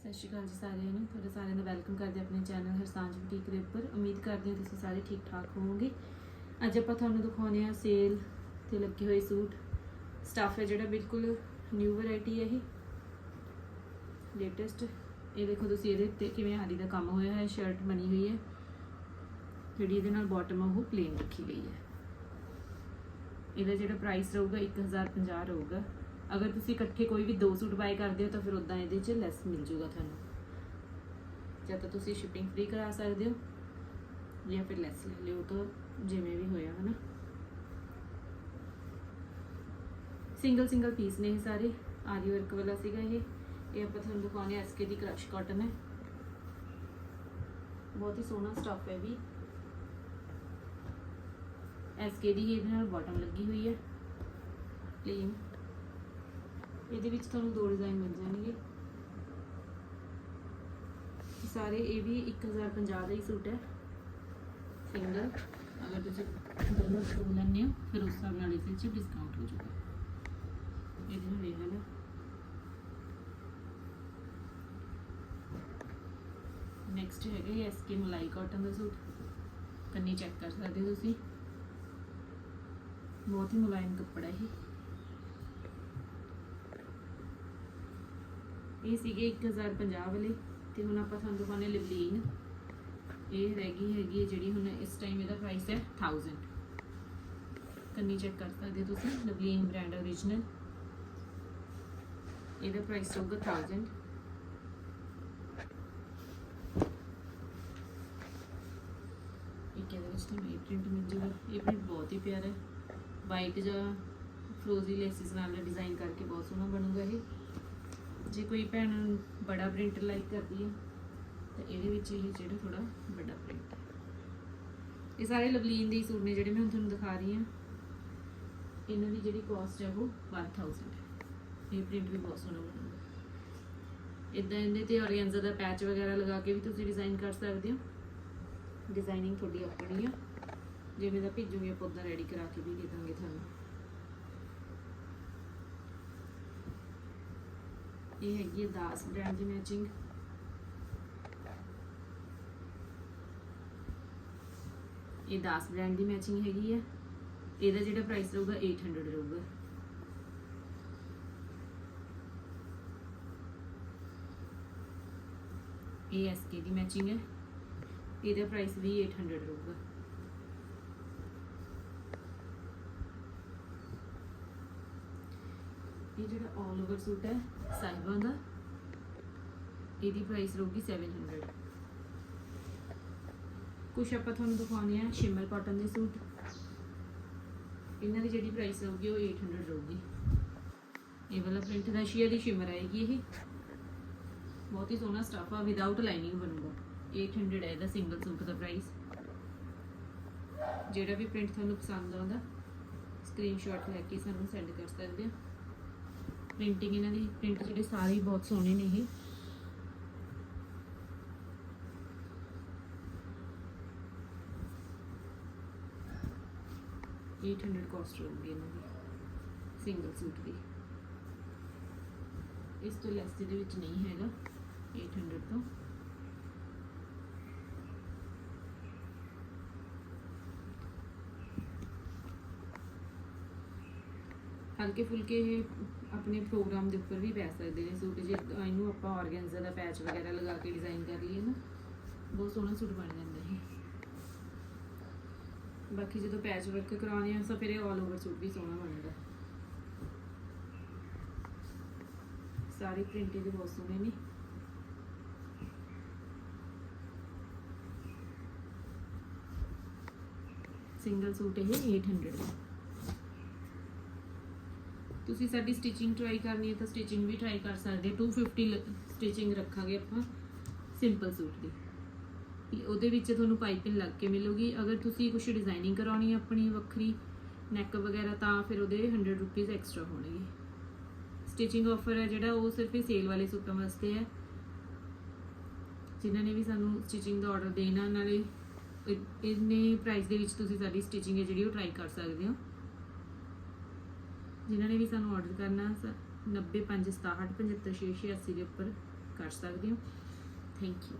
ਸਤਿ ਸ਼੍ਰੀ ਅਕਾਲ ਜੀ ਸਾਰਿਆਂ ਨੂੰ। ਤੁਹਾਡਾ ਸਾਰਿਆਂ ਦਾ ਵੈਲਕਮ ਕਰਦੇ ਆਪਣੇ ਚੈਨਲ ਹਰਸਾਂਝ ਬੁਟੀਕ ਦੇ ਉੱਪਰ। ਉਮੀਦ ਕਰਦੇ ਹਾਂ ਤੁਸੀਂ ਸਾਰੇ ਠੀਕ ਠਾਕ ਹੋਵੋਗੇ। ਅੱਜ ਆਪਾਂ ਤੁਹਾਨੂੰ ਦਿਖਾਉਂਦੇ ਹਾਂ ਸੇਲ ਤੇ ਲੱਗੇ ਹੋਏ ਸੂਟ। ਸਟਾਫ ਹੈ ਜਿਹੜਾ ਬਿਲਕੁਲ ਨਿਊ ਵੈਰਾਈਟੀ ਹੈ ਇਹ। ਲੇਟੈਸਟ ਇਹ ਦੇਖੋ ਤੁਸੀਂ ਇਹਦੇ ਉੱਤੇ ਕਿਵੇਂ ਆਰੀ ਦਾ ਕੰਮ ਹੋਇਆ ਹੈ। ਸ਼ਰਟ ਬਣੀ ਹੋਈ ਹੈ। ਜਿਹੜੀ ਇਹਦੇ ਨਾਲ ਬਾਟਮ ਉਹ ਪਲੇਨ ਰੱਖੀ ਗਈ ਹੈ। ਇਹਦਾ ਜਿਹੜਾ ਪ੍ਰਾਈਸ ਰਹੂਗਾ 1050 ਰਹੂਗਾ ਅਗਰ ਤੁਸੀਂ ਇਕੱਠੇ ਕੋਈ ਵੀ ਦੋ ਸੂਟ ਬਾਏ ਕਰਦੇ ਹੋ ਤਾਂ ਫਿਰ ਉਦਾਂ ਇਹਦੇ 'ਚ ਲੈਸ ਮਿਲ ਜੂਗਾ ਤੁਹਾਨੂੰ। ਜਾਂ ਤਾਂ ਤੁਸੀਂ ਸ਼ਿਪਿੰਗ ਫ੍ਰੀ ਕਰਾ ਸਕਦੇ ਹੋ, ਜਾਂ ਫਿਰ ਲੈਸ ਲੈ ਲਿਓ ਤਾਂ ਜਿਵੇਂ ਵੀ ਹੋਇਆ, ਹਨਾ। ਸਿੰਗਲ ਸਿੰਗਲ ਪੀਸ ਨੇ ਇਹ ਸਾਰੇ, ਆਰੀ ਵਰਕ ਵਾਲਾ ਸੀਗਾ ਇਹ। ਇਹ ਆਪਾਂ ਤੁਹਾਨੂੰ ਦਿਖਾਉਂਦੇ ਹਾਂ ਐਸਕੇ ਦੀ ਕ੍ਰਸ਼ ਕਾਟਨ ਹੈ। ਬਹੁਤ ਹੀ ਸੋਹਣਾ ਸਟਫ ਹੈ ਵੀ। ਐਸਕੇ ਦੀ ਇਹਦੇ ਨਾਲ ਬਾਟਮ ਲੱਗੀ ਹੋਈ ਹੈ। ਪਲੇਨ ਇਹਦੇ ਵਿੱਚ ਤੁਹਾਨੂੰ ਦੋ ਡਿਜ਼ਾਈਨ ਮਿਲ ਜਾਣਗੇ। ਸਾਰੇ ਇਹ ਵੀ 1050 ਦਾ ਹੀ ਸੂਟ ਹੈ। ਸਿੰਗਲ ਅਗਰ ਤੁਸੀਂ ਦੋਨੋਂ ਸੂਟ ਲੈਂਦੇ ਹੋ, ਫਿਰ ਉਸ ਹਿਸਾਬ ਨਾਲ ਇਸ ਵਿੱਚ ਡਿਸਕਾਊਂਟ ਹੋ ਜਾਊਗਾ। ਇਹਦੇ ਨਾਲ ਵੇਖ ਲੈਣਾ ਨੈਕਸਟ ਹੈਗਾ ਐਸਕੇ ਮਲਾਈ ਕਾਟਨ ਦਾ ਸੂਟ। ਕੰਨੀ ਚੈੱਕ ਕਰ ਸਕਦੇ ਹੋ ਤੁਸੀਂ। ਬਹੁਤ ਹੀ ਮੁਲਾਇਮ ਕੱਪੜਾ ਹੈ ਇਹ ਸੀਗੇ 1050 ਵਾਲੇ ਤੇ ਹੁਣ ਆਪਾਂ ਤੁਹਾਨੂੰ ਦਿਖਾਉਣੇ ਲਿਵਲੀਨ ਇਹ ਰਹਿ ਗਈ ਹੈਗੀ ਹੈ ਜਿਹੜੀ ਹੁਣ ਇਸ ਟਾਈਮ ਇਹਦਾ ਪ੍ਰਾਈਸ ਹੈ 1000 ਕੰਨੀ ਚੈੱਕ ਕਰ ਸਕਦੇ ਹੋ ਤੁਸੀਂ ਲਿਵਲੀਨ ਬ੍ਰਾਂਡ origignal ਇਹਦਾ ਪ੍ਰਾਈਸ ਹੋਊਗਾ 1000 ਇੱਕ ਇਹਦੇ ਵਿੱਚ ਤੁਹਾਨੂੰ ਇਹ ਪ੍ਰਿੰਟ ਮਿਲ ਜੂਗਾ। ਇਹ ਪ੍ਰਿੰਟ ਬਹੁਤ ਹੀ ਪਿਆਰਾ ਹੈ। ਵਾਈਟ ਜਾਂ ਫਰੋਜ਼ੀ ਲੇਸਿਸ ਨਾਲ ਡਿਜ਼ਾਈਨ ਕਰਕੇ ਬਹੁਤ ਸੋਹਣਾ ਬਣੂਗਾ ਇਹ। ਜੇ ਕੋਈ ਭੈਣ ਬੜਾ ਪ੍ਰਿੰਟ ਲਾਈਕ ਕਰਦੀ ਹੈ, ਤਾਂ ਇਹਦੇ ਵਿੱਚ ਇਹ ਜਿਹੜਾ ਥੋੜਾ ਵੱਡਾ ਪ੍ਰਿੰਟ ਹੈ। ਇਹ ਸਾਰੇ ਲਵਲੀਨ ਦੇ ਹੀ ਸੂਟ ਨੇ ਜਿਹੜੇ ਮੈਂ ਹੁਣ ਤੁਹਾਨੂੰ ਦਿਖਾ ਰਹੀ ਹਾਂ। ਇਹਨਾਂ ਦੀ ਜਿਹੜੀ ਕਾਸਟ ਹੈ ਉਹ 1000 ਹੈ। ਇਹ ਪ੍ਰਿੰਟ ਵੀ ਬਹੁਤ ਸੋਹਣਾ ਬਣਦਾ ਇਦਾਂ ਇਹਦੇ ਤੇ ਔਰਗੈਂਜ਼ਾ ਦਾ ਪੈਚ ਵਗੈਰਾ ਲਗਾ ਕੇ ਵੀ ਤੁਸੀਂ ਡਿਜ਼ਾਈਨ ਕਰ ਸਕਦੇ ਹੋ। ਡਿਜ਼ਾਈਨਿੰਗ ਤੁਹਾਡੀ ਆਪਣੀ ਆ। ਜਿਵੇਂ ਦਾ ਭੇਜੋਗੇ ਆਪਾਂ ਉਦਾਂ ਰੈਡੀ ਕਰਾ ਕੇ ਵੀ ਦੇ ਦਾਂਗੇ ਤੁਹਾਨੂੰ। ਇਹ ਹੈਗੀ ਹੈ ਦਾਸ ਬ੍ਰਾਂਡ ਦੀ ਮੈਚਿੰਗ ਇਹ ਦਾਸ ਬ੍ਰਾਂਡ ਦੀ ਮੈਚਿੰਗ ਹੈਗੀ ਹੈ। ਇਹਦਾ ਜਿਹੜਾ ਪ੍ਰਾਈਸ ਰਹੂਗਾ 800 ਰਹੂਗਾ। ਇਹ ਐਸਕੇ ਦੀ ਮੈਚਿੰਗ ਹੈ। ਇਹਦਾ ਪ੍ਰਾਈਸ ਵੀ 800 ਰਹੂਗਾ। ਇਹ ਜਿਹੜਾ ਆਲ ਓਵਰ ਸੂਟ ਹੈ, ਸਾਈਬਾਂ ਦਾ, ਇਹਦੀ ਪ੍ਰਾਈਸ ਰਹੂਗੀ 700 ਕੁਛ ਆਪਾਂ ਤੁਹਾਨੂੰ ਦਿਖਾਉਂਦੇ ਆ ਸ਼ਿਮਰ ਕਾਟਨ ਦੇ ਸੂਟ ਇਹਨਾਂ ਦੀ ਜਿਹੜੀ ਪ੍ਰਾਈਸ ਰਹੂਗੀ ਉਹ 800 ਰਹੂਗੀ। ਇਹ ਵਾਲਾ ਪ੍ਰਿੰਟ ਦਾ ਸ਼ੀਅਰ ਦੀ ਸ਼ਿਮਰ ਆਏਗੀ ਇਹ। ਬਹੁਤ ਹੀ ਸੋਹਣਾ ਸਟਫ ਆ ਵਿਦਆਊਟ ਲਾਈਨਿੰਗ ਬਣੂਗਾ। 800 ਹੈ ਇਹਦਾ ਸਿੰਗਲ ਸੂਟ ਦਾ ਪ੍ਰਾਈਸ ਜਿਹੜਾ ਵੀ ਪ੍ਰਿੰਟ ਤੁਹਾਨੂੰ ਪਸੰਦ ਆਉਂਦਾ ਸਕਰੀਨਸ਼ਾਟ ਲੈ ਕੇ ਸਾਨੂੰ ਸੈਂਡ ਕਰ ਸਕਦੇ ਹੋ ਪ੍ਰਿੰਟਿੰਗ ਇਹਨਾਂ ਦੀ ਪ੍ਰਿੰਟ ਜਿਹੜੇ ਸਾਰੇ ਹੀ ਬਹੁਤ ਸੋਹਣੇ ਨੇ ਇਹ। eight hundred cost ਹੋਊਗੀ ਇਹਨਾਂ ਦੀ ਸਿੰਗਲ ਸੂਟ ਦੀ। ਇਸ ਤੋਂ ਲੈਸ ਇਹਦੇ ਵਿੱਚ ਨਹੀਂ ਹੈਗਾ 800 ਤੋਂ। ਹਲਕੇ ਫੁਲਕੇ ਇਹ ਆਪਣੇ ਪ੍ਰੋਗਰਾਮ ਦੇ ਉੱਪਰ ਵੀ ਪੈ ਸਕਦੇ ਨੇ ਸੂਟ, ਜੇ ਇਹਨੂੰ ਆਪਾਂ ਆਰਗੈਂਜ਼ਾ ਦਾ ਪੈਚ ਵਗੈਰਾ ਲਗਾ ਕੇ ਡਿਜ਼ਾਈਨ ਕਰ ਲਈਏ ਨਾ, ਬਹੁਤ ਸੋਹਣਾ ਸੂਟ ਬਣ ਜਾਂਦਾ ਹੈ ਬਾਕੀ ਜਦੋਂ ਪੈਚ ਵਰਕ ਕਰਾਉਣੇ ਆ ਤਾਂ ਫਿਰ ਇਹ ਆਲ ਓਵਰ ਸੂਟ ਵੀ ਸੋਹਣਾ ਬਣਦਾ। ਸਾਰੇ ਪ੍ਰਿੰਟ ਇਹਦੇ ਬਹੁਤ ਸੋਹਣੇ ਨੇ। ਸਿੰਗਲ ਸੂਟ ਇਹ 800 ਦਾ। ਤੁਸੀਂ ਸਾਡੀ ਸਟਿਚਿੰਗ ਟਰਾਈ ਕਰਨੀ ਹੈ ਤਾਂ ਸਟਿਚਿੰਗ ਵੀ ਟਰਾਈ ਕਰ ਸਕਦੇ 250 ਸਟਿਚਿੰਗ ਰੱਖਾਂਗੇ ਆਪਾਂ ਸਿੰਪਲ ਸੂਟ ਦੀ। ਉਹਦੇ ਵਿੱਚ ਤੁਹਾਨੂੰ ਪਾਈਪਿੰਗ ਲੱਗ ਕੇ ਮਿਲੂਗੀ। ਅਗਰ ਤੁਸੀਂ ਕੁਝ ਡਿਜ਼ਾਈਨਿੰਗ ਕਰਾਉਣੀ ਹੈ ਆਪਣੀ ਵੱਖਰੀ ਨੈਕ ਵਗੈਰਾ, ਤਾਂ ਫਿਰ ਉਹਦੇ 100 ਰੁਪਏ ਐਕਸਟਰਾ ਹੋਣਗੇ। ਸਟਿਚਿੰਗ ਆਫਰ ਹੈ ਜਿਹੜਾ, ਉਹ ਸਿਰਫ ਹੀ ਸੇਲ ਵਾਲੇ ਸੂਟਾਂ ਵਾਸਤੇ ਹੈ। ਜਿਨ੍ਹਾਂ ਨੇ ਵੀ ਸਾਨੂੰ ਸਟਿਚਿੰਗ ਦਾ ਆਰਡਰ ਦੇਣਾ, ਨਾਲੇ ਇਹ- ਇੰਨੇ ਪ੍ਰਾਈਸ ਦੇ ਵਿੱਚ ਤੁਸੀਂ ਸਾਡੀ ਸਟਿਚਿੰਗ ਹੈ ਜਿਹੜੀ ਉਹ ਟਰਾਈ ਕਰ ਸਕਦੇ ਹੋ। ਜਿਨ੍ਹਾਂ ਨੇ ਵੀ ਸਾਨੂੰ ਆਰਡਰ ਕਰਨਾ 90567 75686 ਦੇ ਉੱਪਰ ਕਰ ਸਕਦੇ ਹੋ। Thank you